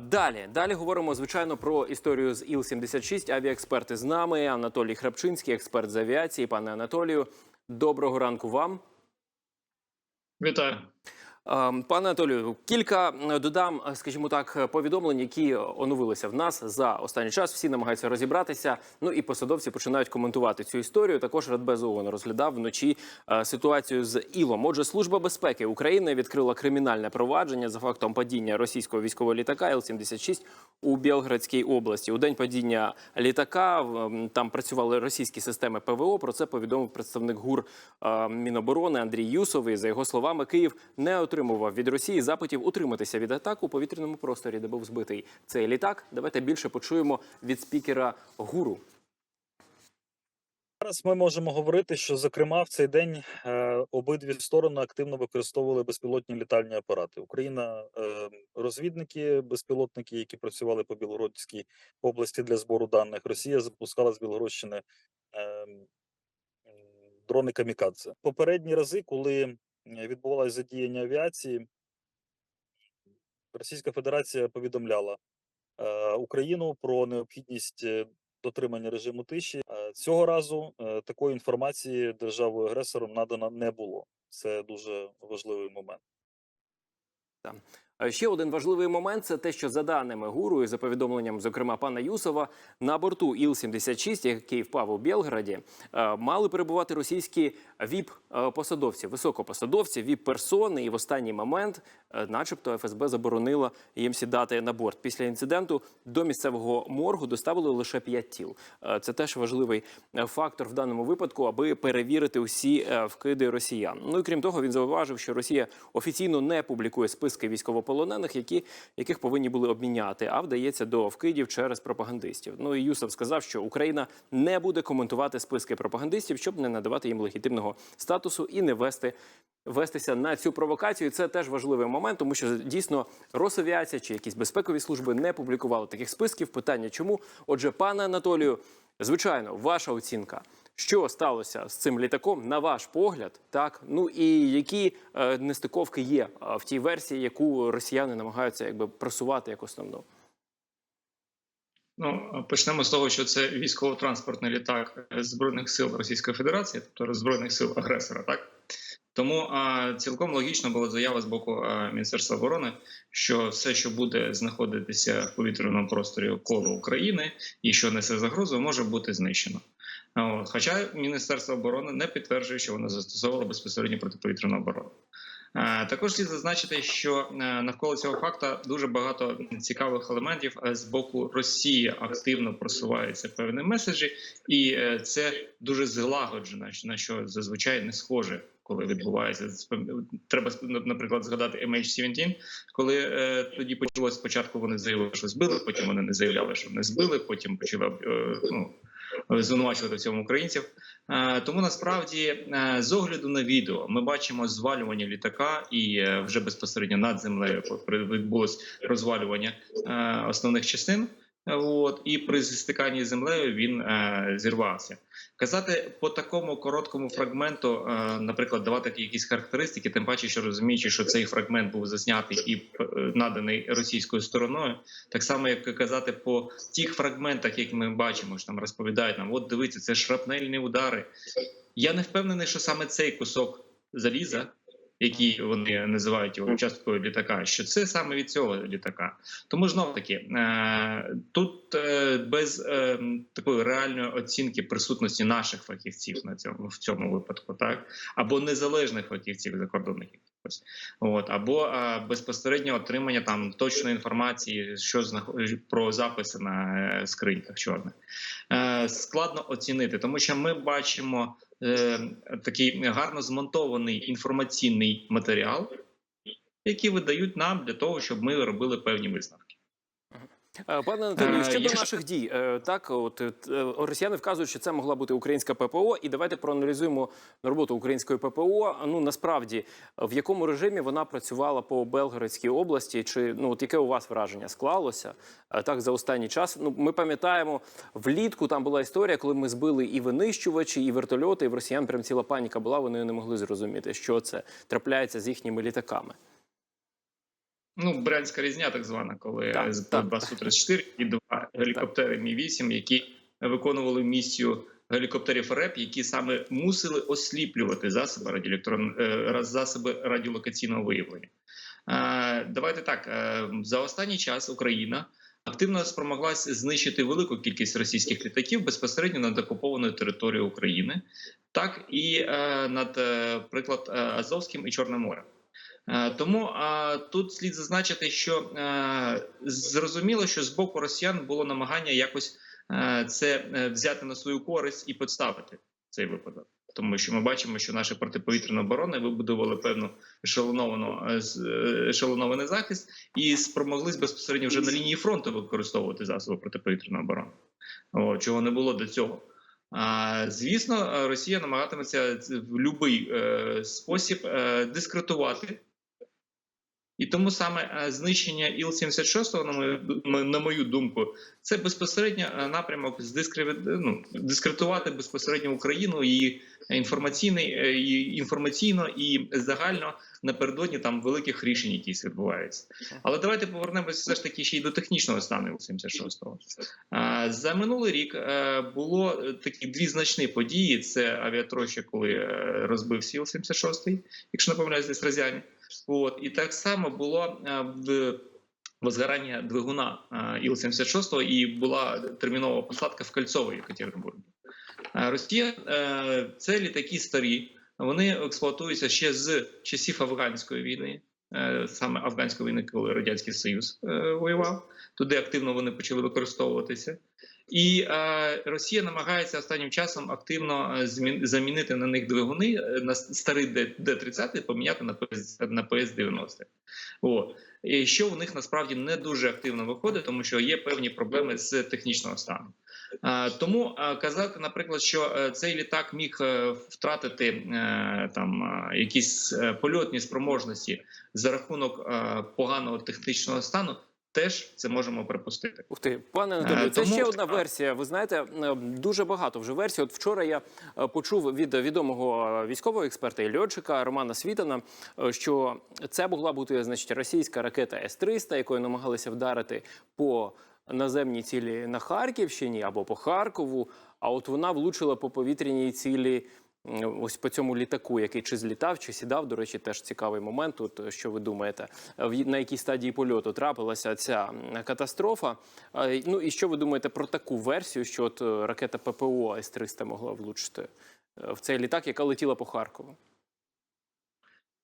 Далі, далі говоримо звичайно про історію з Іл-76. Авіаексперти з нами. Анатолій Храпчинський, експерт з авіації. Пане Анатолію, доброго ранку вам. Вітаю. Ем, Пане Анатолію, кілька е, додам, е, скажімо так, е, повідомлень, які оновилися в нас за останній час. Всі намагаються розібратися. Ну і посадовці починають коментувати цю історію. Також Радбез ООН розглядав вночі ситуацію з Ілом. Отже, служба безпеки України відкрила кримінальне провадження за фактом падіння російського військового літака Іл-76 у Білградській області. У день падіння літака там працювали російські системи ПВО. Про це повідомив представник ГУР Міноборони Андрій Юсовий. За його словами, Київ не отримував від Росії запитів утриматися від атак у повітряному просторі, де був збитий цей літак. Давайте більше почуємо від спікера ГУРу. Зараз ми можемо говорити, що зокрема в цей день е, обидві сторони активно використовували безпілотні літальні апарати. Україна е, розвідники, безпілотники, які працювали по Білгородській області для збору даних. Росія запускала з Білгородщини е, дрони камікадзе. Попередні рази, коли відбувалося задіяння авіації, Російська Федерація повідомляла е, Україну про необхідність е, дотримання режиму тиші. Е, Цього разу е, такої інформації державою агресором надано не було. Це дуже важливий момент. Е, Ще один важливий момент це те, що за даними гуру і за повідомленням, зокрема пана Юсова, на борту Іл-76, який впав у Білграді, е, мали перебувати російські віп-посадовці, високопосадовці, віп-персони. І в останній момент, е, начебто, ФСБ заборонила їм сідати на борт. Після інциденту до місцевого моргу доставили лише п'ять тіл. Е, Це теж важливий е, фактор в даному випадку, аби перевірити усі е, вкиди росіян. Ну і крім того, він зауважив, що Росія офіційно не публікує списки військовополонених, які яких повинні були обміняти, а вдається до вкидів через пропагандистів. Ну і Юсов сказав, що Україна не буде коментувати списки пропагандистів, щоб не надавати їм легітимного статусу і не вести. Вестися на цю провокацію це теж важливий момент, тому що дійсно Росавіація чи якісь безпекові служби не публікували таких списків. Питання чому? Отже, пане Анатолію, звичайно, ваша оцінка. Що сталося з цим літаком, на ваш погляд, так ну і які е, нестиковки є е, в тій версії, яку росіяни намагаються якби просувати як основну? Ну почнемо з того, що це військово-транспортний літак е, збройних сил Російської Федерації, тобто збройних сил агресора, так тому а, цілком логічно була заява з боку а, Міністерства оборони, що все, що буде знаходитися в повітряному просторі коло України і що несе загрозу, може бути знищено. Хоча Міністерство оборони не підтверджує, що воно застосовувало безпосередньо протиповітряну оборону. Також слід зазначити, що е, навколо цього факта дуже багато цікавих елементів е, з боку Росії активно просуваються певні меседжі, і е, це дуже злагоджено, на що зазвичай не схоже. Коли відбувається треба наприклад згадати MH17, коли тоді почалось спочатку. Вони заявили, що збили, потім вони не заявляли, що не збили. Потім почали ну, звинувачувати в цьому українців. Е, Тому насправді е, з огляду на відео ми бачимо звалювання літака, і е, вже безпосередньо над землею відбулось розвалювання е, основних частин. От і при стиканні з землею він е, зірвався. Казати по такому короткому фрагменту, е, наприклад, давати якісь характеристики, тим паче, що розуміючи, що цей фрагмент був заснятий і е, наданий російською стороною, так само як казати по тих фрагментах, які ми бачимо, що там розповідають нам, от дивіться, це шрапнельні удари. Я не впевнений, що саме цей кусок заліза які вони називають його часткою літака, що це саме від цього літака. Тому знов таки е, тут е, без е, такої реальної оцінки присутності наших фахівців на цьому в цьому випадку, так? Або незалежних фахівців закордонних от або безпосередньо отримання там точної інформації, що про записи на скриньках чорних. Складно оцінити, тому що ми бачимо е, такий гарно змонтований інформаційний матеріал, який видають нам для того, щоб ми робили певні висновки. Е, Пане Анатолію, Е, щодо якщо- наших дій, е, так от е, росіяни вказують, що це могла бути українська ППО, і давайте проаналізуємо роботу української ППО. Ну насправді в якому режимі вона працювала по Белгородській області, чи ну от яке у вас враження склалося так за останній час? Ну ми пам'ятаємо влітку. Там була історія, коли ми збили і винищувачі, і вертольоти, і в росіян прям ціла паніка була. Вони не могли зрозуміти, що це трапляється з їхніми літаками. Ну, брянська різня, так звана, коли Так, з так. Басу 34 і два гелікоптери Мі 8 які виконували місію гелікоптерів РЕП, які саме мусили осліплювати засоби радіоелектрон... е, засоби радіолокаційного виявлення. Е, Давайте так е, за останній час Україна. Активно спромоглася знищити велику кількість російських літаків безпосередньо над окупованою територією України, так і над, приклад, Азовським і Чорним морем. Е, Тому тут слід зазначити, що е, зрозуміло, що з боку росіян було намагання якось е, це е, взяти на свою користь і підставити цей випадок. Тому що ми бачимо, що наші протиповітряні оборони вибудували певну ешелоновану е, е, ешелонований захист і спромоглись безпосередньо вже на лінії фронту використовувати засоби протиповітряної оборони, О, чого не було до цього. А, звісно, е, Росія намагатиметься в будь-який е, спосіб е, дискредитувати. І тому саме е, знищення Іл-76, на мою, на мою думку, це безпосередньо е, напрямок здискреві- ну, дискредитувати безпосередньо Україну і е, і інформаційно і загально напередодні там великих рішень, які відбуваються. Але давайте повернемося все ж таки ще й до технічного стану Іл-76. А, За минулий рік е, було е, такі дві значні події: це авіатроща, коли е, розбився Іл-76, якщо не помиляюсь, десь в От і так само було в возгорання двигуна е, Іл-76 і була термінова посадка в Кольцово Екатеринбургі. Росія це літаки старі, вони експлуатуються ще з часів афганської війни, е, саме афганської війни, коли радянський Союз е, воював. Туди активно вони почали використовуватися. І е, Росія намагається останнім часом активно е, змін- замінити на них двигуни е, на старий Д- Д-30 поміняти на ПС, на ПС-90. О. І що у них насправді не дуже активно виходить, тому що є певні проблеми з технічного стану. Е, Тому казати, наприклад, що цей літак міг втратити там якісь польотні спроможності за рахунок поганого технічного стану, теж це можемо припустити. Ух ти, пане Анатолію, Е, це тому- ще одна версія. Ви знаєте, е, дуже багато вже версій. От вчора я е, почув від відомого військового експерта і льотчика Романа Світана, що це могла бути значить російська ракета С-300, якою намагалися вдарити по наземній цілі на Харківщині або по Харкову. А от вона влучила по повітряній цілі. Ось по цьому літаку, який чи злітав, чи сідав. До речі, теж цікавий момент. Тут е, що ви думаєте, Е, на якій стадії польоту трапилася ця катастрофа? Ну і що ви думаєте про таку версію, що от е, ракета ППО С-300 могла влучити в цей літак, яка летіла по Харкову?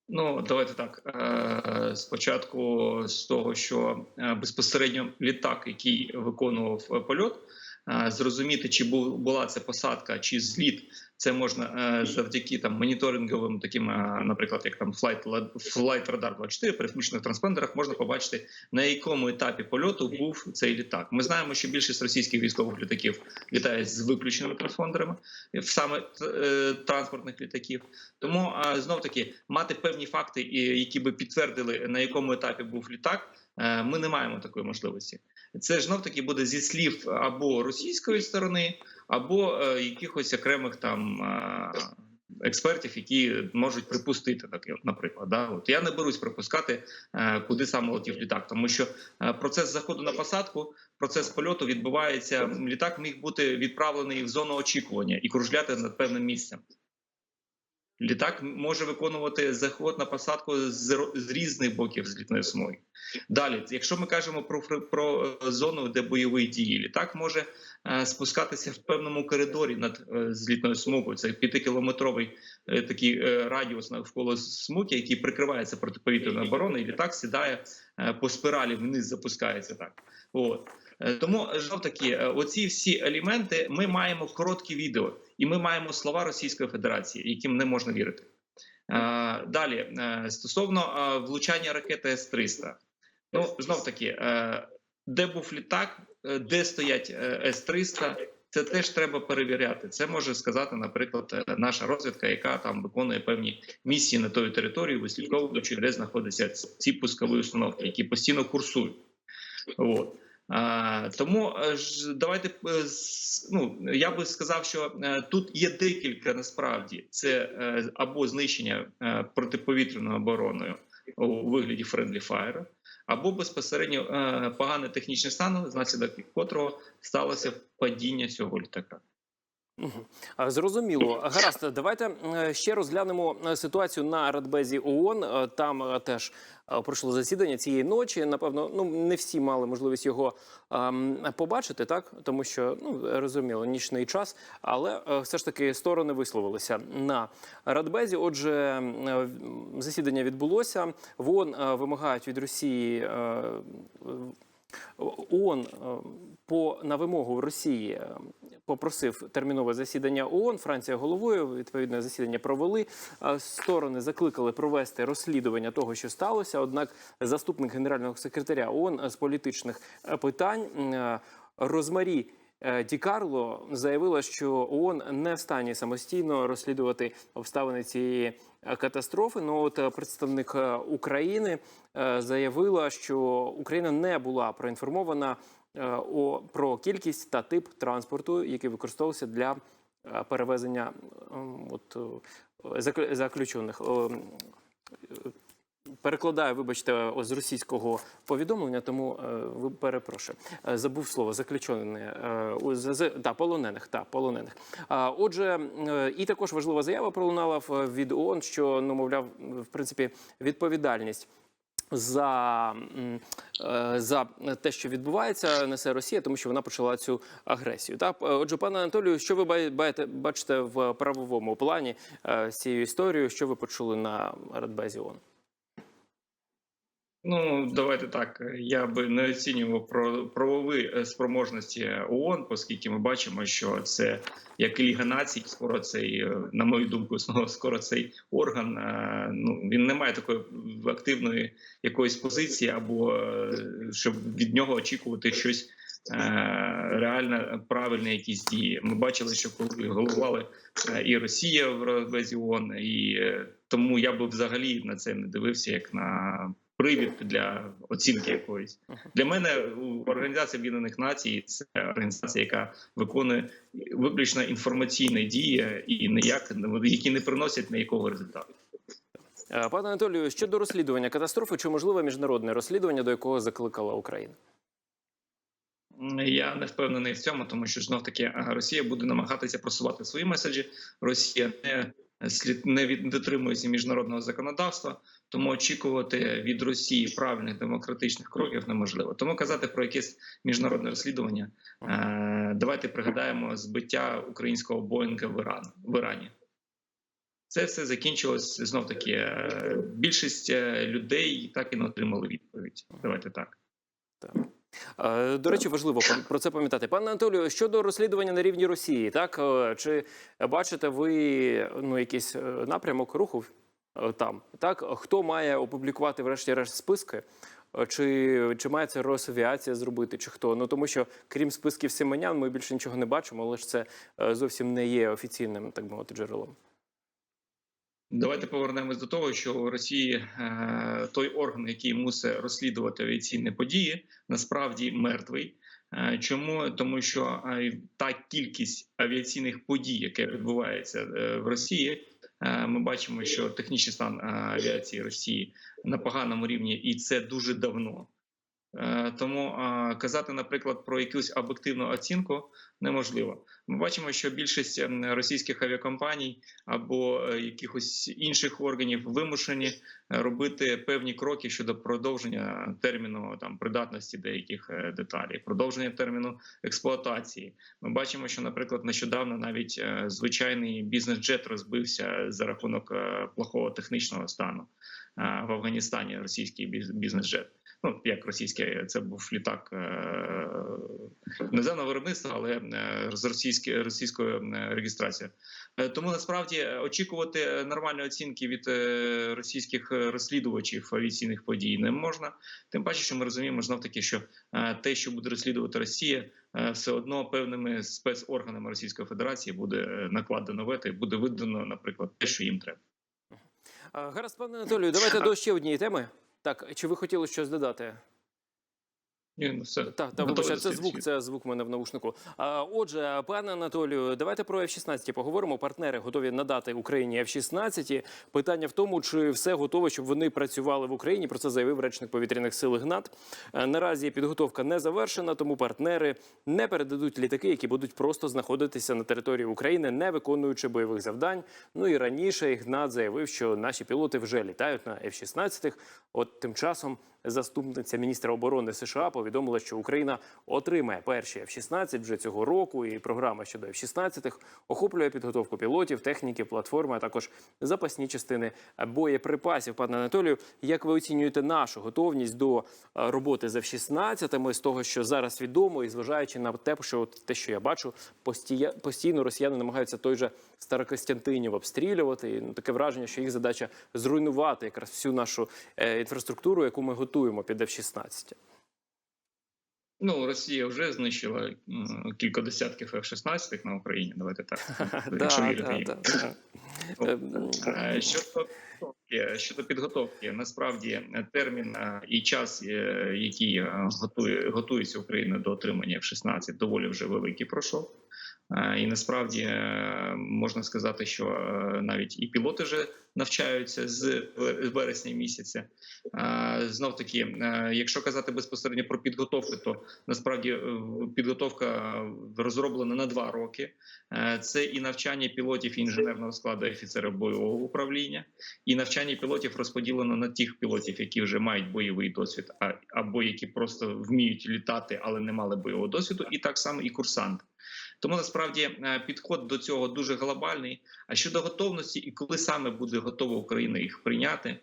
Ну, давайте так. Спочатку з того, що безпосередньо літак, який виконував польот, зрозуміти, чи була це посадка, чи зліт, це можна е, завдяки там моніторинговим, таким, е, наприклад, як там Flight, Flight Radar 24, при включених транспондерах можна побачити, на якому етапі польоту був цей літак. Ми знаємо, що більшість російських військових літаків літає з виключеними транспондерами, е, саме е, транспортних літаків. Тому знов таки мати певні факти, які би підтвердили на якому етапі був літак. е, Ми не маємо такої можливості. Це знов таки буде зі слів або російської сторони, або е, якихось окремих там е, експертів, які можуть припустити таке, наприклад. Да? От я не берусь припускати, е, куди саме летів літак, тому що процес заходу на посадку, процес польоту відбувається. Літак міг бути відправлений в зону очікування і кружляти над певним місцем. Літак може виконувати заход на посадку з, різних боків злітної смуги. Далі, якщо ми кажемо про, про зону, де бойові дії, літак може е, спускатися в певному коридорі над е, злітною смугою. Це п'ятикілометровий е, такий радіус навколо смуги, який прикривається протиповітряною обороною, і літак сідає по спиралі вниз, запускається так. От. Е, Тому знов таки, е, оці всі елементи ми маємо короткі відео, і ми маємо слова Російської Федерації, яким не можна вірити. Е, Далі е, стосовно е, влучання ракети С-300. Ну знов таки, е, де був літак, е, де стоять е, С-300, це теж треба перевіряти. Це може сказати, наприклад, е, наша розвідка, яка там виконує певні місії на тої території, вислідковуючи, де знаходяться ці пускові установки, які постійно курсують. От. Тому е, давайте е, ну, я би сказав, що е, тут є декілька насправді це або знищення протиповітряною обороною у вигляді Friendly Fire, або безпосередньо поганий технічний стан, внаслідок котрого сталося падіння цього літака. Зрозуміло. Гаразд, давайте ще розглянемо е, ситуацію на Радбезі ООН. Е, Там е, теж пройшло засідання цієї ночі. Напевно, ну не всі мали можливість його побачити, так тому що ну розуміло, нічний час, але все ж таки сторони висловилися на Радбезі. Отже, засідання відбулося. В ООН вимагають від Росії. ООН е, по на вимогу Росії е, попросив термінове засідання ООН. Франція головою відповідне засідання провели. Е, Сторони закликали провести розслідування того, що сталося. Однак, заступник генерального секретаря ООН з політичних питань Розмарі. Ді Карло заявила, що ООН не в стані самостійно розслідувати обставини цієї катастрофи. Ну от е, представник е, України е, заявила, що Україна не була проінформована е, про кількість та тип транспорту, який використовувався для е, перевезення от е, заключених. Е, Перекладаю, вибачте, з російського повідомлення, тому е, ви перепрошую. Е, Забув слово заключене е, та полонених. Та полонених. Отже, е, і також важлива заява пролунала від ООН, що ну мовляв, в принципі, відповідальність. За, е, за те, що відбувається, несе Росія, тому що вона почала цю агресію. Так, Е, отже, пане Анатолію, що ви бачите в правовому плані е, цією історією? Що ви почули на Радбезі ООН? Ну, давайте так. Я би не оцінював про правові е, спроможності ООН, оскільки ми бачимо, що це як Ліга націй, скоро цей, е, на мою думку, скоро цей орган. е, Ну він не має такої активної якоїсь позиції, або е, щоб від нього очікувати щось. е, Реально правильні якісь дії. Ми бачили, що коли головували е, і Росія в ООН, і е, тому я би взагалі на це не дивився як на привід для оцінки якоїсь. Для мене Організація Об'єднаних Націй це організація, яка виконує виключно інформаційні дії і ніяк які не приносять ніякого результату. Е, Пане Анатолію, щодо розслідування катастрофи, чи можливе міжнародне розслідування, до якого закликала Україна? Я не впевнений в цьому, тому що знов таки Росія буде намагатися просувати свої меседжі. Росія не не дотримується міжнародного законодавства, тому очікувати від Росії правильних демократичних кроків неможливо. Тому казати про якесь міжнародне розслідування. Е, давайте пригадаємо збиття українського Боїнга в в Ірані. Це все закінчилось знов таки. е, Більшість е, людей так і не отримали відповідь. Давайте так. Е, До речі, важливо про це пам'ятати. Пане Анатолію, щодо розслідування на рівні Росії, так е, чи бачите ви ну якийсь е, напрямок руху там? Так хто має опублікувати врешті-решт списки? Чи, чи має це Росавіація зробити, чи хто? Ну тому що крім списків сіменян, ми більше нічого не бачимо, але ж це зовсім не є офіційним, так мовити, джерелом. Давайте повернемось до того, що у Росії е, той орган, який мусить розслідувати авіаційні події, насправді мертвий. Е, Чому тому, що е, та кількість авіаційних подій, яке відбувається в Росії, ми бачимо, що технічний стан авіації Росії на поганому рівні, і це дуже давно. Е, Тому казати, наприклад, про якусь об'єктивну оцінку неможливо. Ми бачимо, що більшість ем, російських авіакомпаній або е, якихось інших органів вимушені е, робити певні кроки щодо продовження терміну там придатності деяких деталей, продовження терміну експлуатації. Ми бачимо, що, наприклад, нещодавно навіть звичайний бізнес-джет розбився за рахунок плохого технічного стану в Афганістані. Російський бізнес-джет. Ну як російський, це був літак е, іноземного виробництва, але е, з російської російською е, реєстрацією. Е, Тому насправді е, очікувати е, нормальної оцінки від е, російських е, розслідувачів авіаційних подій не можна. Тим паче, що ми розуміємо знов таки, що е, те, що буде розслідувати Росія, е, все одно певними спецорганами Російської Федерації буде е, накладено вето і буде видано, наприклад, те, що їм треба. Е, Гаразд, пане Анатолію, давайте до ще однієї теми. Так, чи ви хотіли щось додати? Ні, ну все. Так, та вибачте, це звук, це звук у мене в наушнику. А, отже, пане Анатолію, давайте про F-16 поговоримо. Партнери готові надати Україні F-16. Питання в тому, чи все готове, щоб вони працювали в Україні. Про це заявив речник повітряних сил Гнат. Е, Наразі підготовка не завершена, тому партнери не передадуть літаки, які будуть просто знаходитися на території України, не виконуючи бойових завдань. Ну і раніше Гнат заявив, що наші пілоти вже літають на F-16. От тим часом заступниця міністра оборони США повідомила, що Україна отримає перші F-16 вже цього року. І програма щодо F-16 охоплює підготовку пілотів, техніки, платформи, а також запасні частини боєприпасів. Пане Анатолію, як ви оцінюєте нашу готовність до е, роботи з F-16 з того, що зараз відомо, і зважаючи на те, що от те, що я бачу, постійно росіяни намагаються той же Старокостянтинів обстрілювати. І ну, таке враження, що їх задача зруйнувати якраз всю нашу е, інфраструктуру, яку ми готуємо під F-16. Ну, Росія вже знищила кілька десятків F-16 на Україні. Давайте так. Щодо підготовки, насправді е, термін е, і час, е, який готує готується Україна до отримання F-16, доволі вже великий пройшов. Е, І насправді е, можна сказати, що е, навіть і пілоти вже навчаються з вересня місяця. Знов таки, якщо казати безпосередньо про підготовку, то насправді підготовка розроблена на два роки. Це і навчання пілотів інженерного складу офіцерів бойового управління, і навчання пілотів розподілено на тих пілотів, які вже мають бойовий досвід, або які просто вміють літати, але не мали бойового досвіду, і так само і курсант. Тому насправді е, підход до цього дуже глобальний. А щодо готовності, і коли саме буде готова Україна їх прийняти,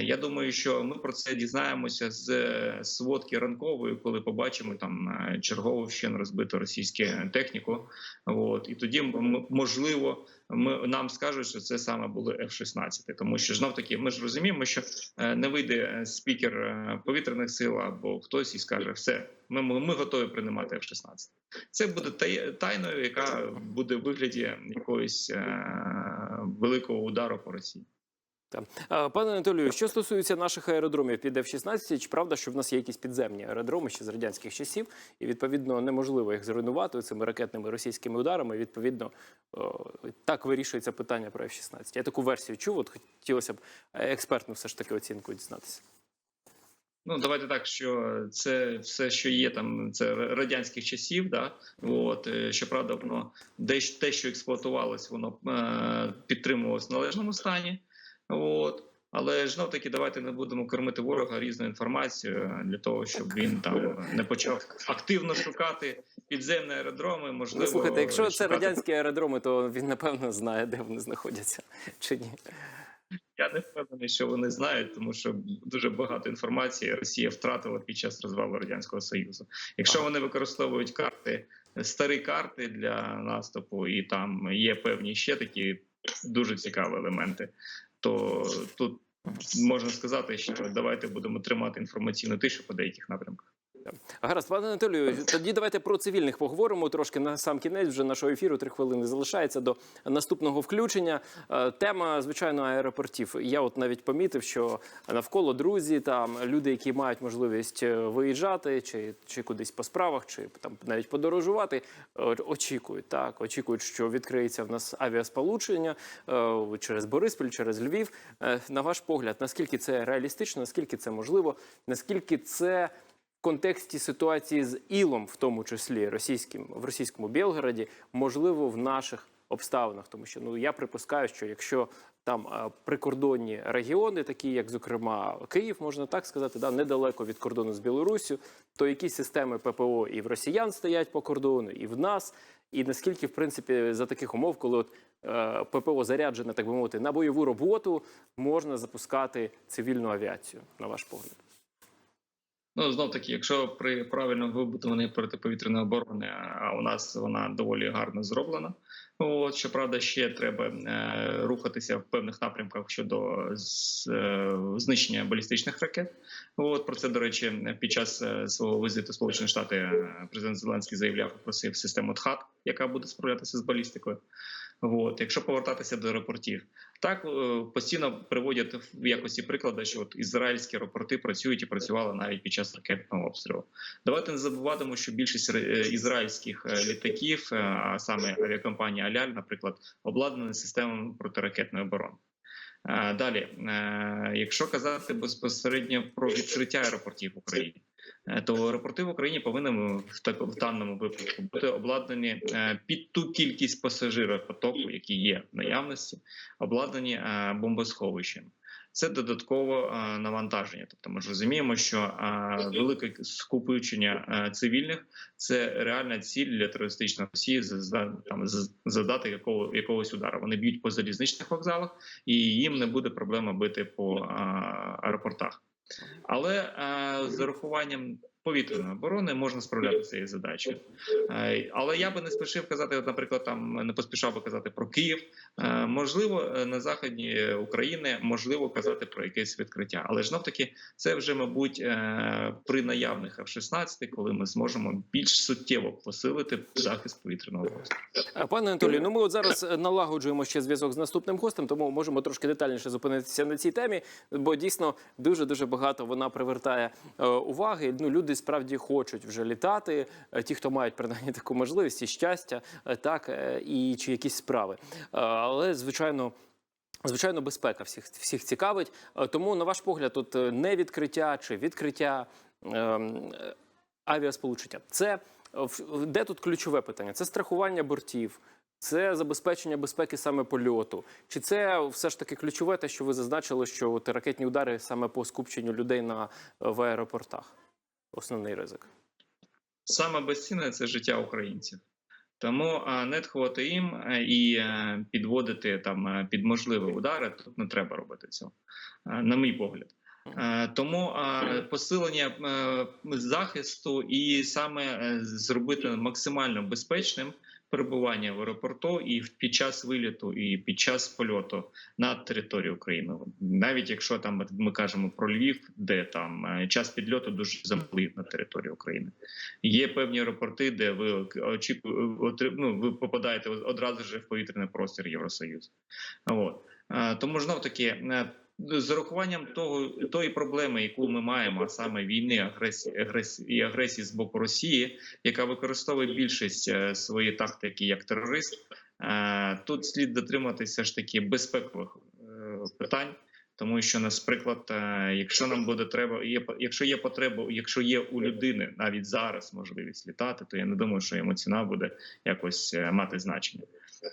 я думаю, що ми про це дізнаємося з е, сводки ранкової, коли побачимо там е, чергову ще не розбиту російську техніку. От і тоді можливо. Ми нам скажуть, що це саме були F-16. тому що знов таки ми ж розуміємо, що е, не вийде е, спікер е, повітряних сил або хтось і скаже, все, ми, ми, готові приймати F-16. Це буде тайною, яка буде в вигляді якогось е, великого удару по Росії. Пане Анатолію, що стосується наших аеродромів під F-16, чи правда, що в нас є якісь підземні аеродроми ще з радянських часів, і відповідно неможливо їх зруйнувати цими ракетними російськими ударами. І, Відповідно, так вирішується питання про F-16. Я таку версію чув. От хотілося б експертну все ж таки оцінку дізнатися. Ну давайте так, що це все, що є там, це радянських часів. Да? От е, щоправда, воно десь те, що експлуатувалось, воно е, підтримувалось в належному стані. От. Але ж знов таки, давайте не будемо кормити ворога різною інформацією для того, щоб він там не почав активно шукати підземні аеродроми. Можливо, Ну, слухайте, якщо це радянські аеродроми, то він напевно знає, де вони знаходяться чи ні. Я не впевнений, що вони знають, тому що дуже багато інформації Росія втратила під час розвалу радянського союзу. Якщо вони використовують карти, старі карти для наступу, і там є певні ще такі дуже цікаві елементи, то тут можна сказати, що давайте будемо тримати інформаційну тишу по деяких напрямках. Гаразд, пане Анатолію, тоді давайте про цивільних поговоримо трошки на сам кінець вже нашого ефіру. Три хвилини залишається до наступного включення. Е, Тема, звичайно, аеропортів. Я от навіть помітив, що навколо друзі, там люди, які мають можливість е, виїжджати, чи, чи кудись по справах, чи там навіть подорожувати, е, очікують так, очікують, що відкриється в нас авіасполучення через Бориспіль, через Львів. На ваш погляд, наскільки це реалістично, наскільки це можливо, наскільки це контексті ситуації з Ілом, в тому числі російським в російському Білгороді, можливо, в наших обставинах, тому що ну я припускаю, що якщо там е, прикордонні регіони, такі як, зокрема, Київ, можна так сказати, да, недалеко від кордону з Білоруссю, то якісь системи ППО і в росіян стоять по кордону, і в нас. І наскільки, в принципі, за таких умов, коли от е, ППО заряджене, так би мовити, на бойову роботу, можна запускати цивільну авіацію, на ваш погляд? Ну знов таки, якщо при правильно вибудованій протиповітряної оборони, а у нас вона доволі гарно зроблена. От щоправда, ще треба е, рухатися в певних напрямках щодо з, е, знищення балістичних ракет. От про це до речі, під час е, свого візиту Сполучені Штати е, президент Зеленський заявляв, просив систему ТХАТ, яка буде справлятися з балістикою. От, якщо повертатися до аеропортів, так е, постійно приводять в якості прикладу, що от ізраїльські аеропорти працюють і працювали навіть під час ракетного обстрілу. Давайте не забуватимемо, що більшість е, ізраїльських е, літаків, а саме авіакомпанія Аляль, наприклад, обладнані системами протиракетної оборони. Далі, якщо казати безпосередньо про відкриття аеропортів в Україні, то аеропорти в Україні повинні в так- в даному випадку бути обладнані е, під ту кількість пасажирів потоку, які є в наявності, обладнані е, бомбосховищем. Це додаткове е, навантаження. Тобто ми ж розуміємо, що е, велике скупичення е, цивільних це реальна ціль для терористичної Росії там, з- завдати якого, якогось удару. Вони б'ють по залізничних вокзалах, і їм не буде проблема бити по е, аеропортах. Але е, з урахуванням повітряної оборони можна справлятися цією задачею. Е, але я би не спішив казати, от, наприклад, там не поспішав би казати про Київ. Е, можливо, е, на заході України можливо казати про якесь відкриття. Але ж таки, це вже, мабуть, при наявних F-16, коли ми зможемо більш суттєво посилити захист повітряного простору. Пане Анатолію, ну ми от зараз налагоджуємо ще зв'язок з наступним гостем, тому можемо трошки детальніше зупинитися на цій темі, бо дійсно дуже дуже багато вона привертає уваги. Ну люди справді хочуть вже літати. е, Ті, хто мають принаймні таку можливість і щастя, е, так е, і чи якісь справи. Але звичайно. Звичайно, безпека всіх всіх цікавить. Тому, на ваш погляд, тут не відкриття чи відкриття ем, е, авіасполучення. Це де тут ключове питання? Це страхування бортів, це забезпечення безпеки саме польоту. Чи це все ж таки ключове, те, що ви зазначили, що от ракетні удари саме по скупченню людей на в аеропортах? Основний ризик. Саме безцінне це життя українців. Тому а, не тхувати їм е, і е, підводити там е, під можливі удари тут не треба робити цього, на мій погляд. Тому посилення захисту і саме зробити максимально безпечним перебування в аеропорту і під час виліту, і під час польоту на територію України. Навіть якщо там ми кажемо про Львів, де там е, час підльоту дуже замалий на території України. Є певні аеропорти, де ви очікуєте, ну, ви попадаєте одразу ж в повітряний простір Євросоюзу. От. Е, Тому знов таки. З урахуванням того тої проблеми, яку ми маємо, а саме війни, агресії, агресії агресії з боку Росії, яка використовує більшість е, своєї тактики як терорист, е, тут слід дотриматися ж таки безпекових е, питань. Тому що, наприклад, якщо нам буде треба, є якщо є потреба, якщо є у людини навіть зараз можливість літати, то я не думаю, що йому ціна буде якось мати значення.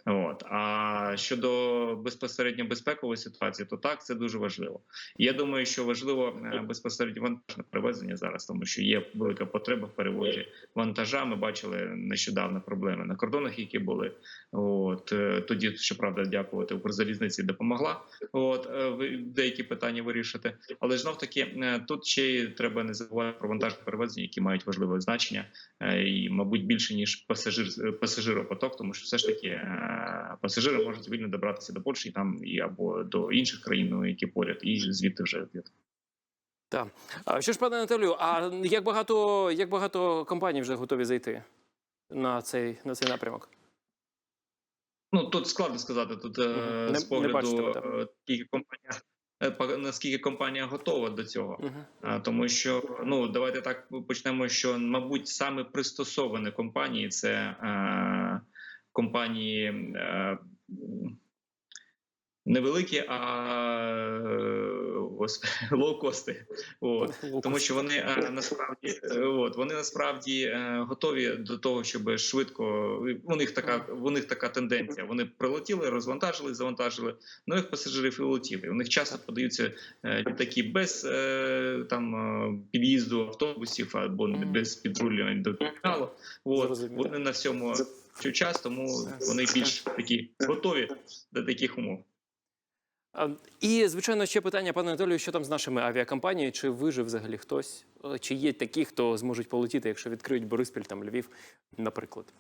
От а щодо безпосередньо безпекової ситуації, то так це дуже важливо. Я думаю, що важливо е, безпосередньо вантажне перевезення зараз, тому що є велика потреба в перевозі вантажа. Ми бачили нещодавно проблеми на кордонах, які були. От е, тоді, щоправда, дякувати Укрзалізниці допомогла. От е, деякі питання вирішити. Але знов таки тут ще й треба не забувати про вантажне перевезення, які мають важливе значення, і мабуть більше ніж пасажир пасажиропоток, тому що все ж таки пасажири можуть вільно добратися до Польщі там і або до інших країн, ну, які поряд, і звідти вже. Так. А що ж, пане Анатолію, а як багато, як багато компаній вже готові зайти на цей, на цей напрямок? Ну тут складно сказати. Тут е, Не- з погляду так. е, скільки компанія. е, Наскільки компанія готова до цього, Угу. А, тому що ну давайте так почнемо. Що мабуть саме пристосовані компанії це е, компанії е, невеликі, а е, лоукости. От. Тому що вони е, насправді е, от вони насправді готові до того, щоб швидко у них така у них така тенденція. Вони прилетіли, розвантажили, завантажили нових пасажирів і улетіли. У них часто подаються літаки без там під'їзду автобусів або без підрулювання до терміналу. От вони на всьому час, тому вони більш такі готові до таких умов. І, звичайно, ще питання, пане Анатолію, що там з нашими авіакомпаніями? Чи вижив взагалі хтось? Е, Чи є такі, хто зможуть полетіти, якщо відкриють Бориспіль, там Львів, наприклад?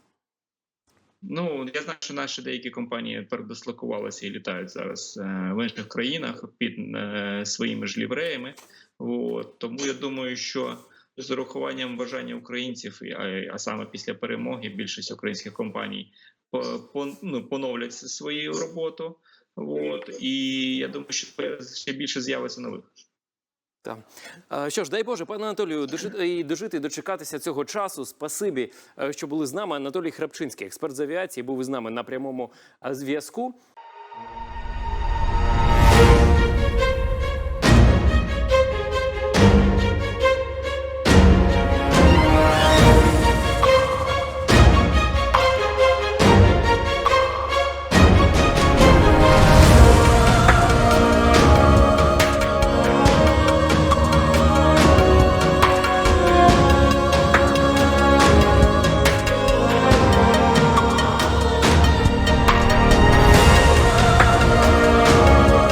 Ну я знаю, що наші деякі компанії передислокувалися і літають зараз е, в інших країнах під е, своїми ж лівреями. От. Тому я думаю, що з урахуванням бажання українців, а, саме після перемоги більшість українських компаній поновлять свою роботу. От і я думаю, що ще більше з'явиться нових. Так. Що ж, дай Боже, пане Анатолію, дожити дожити, дочекатися цього часу. Спасибі, е, що були з нами. Анатолій Храпчинський, експерт з авіації, був із нами на прямому е, зв'язку.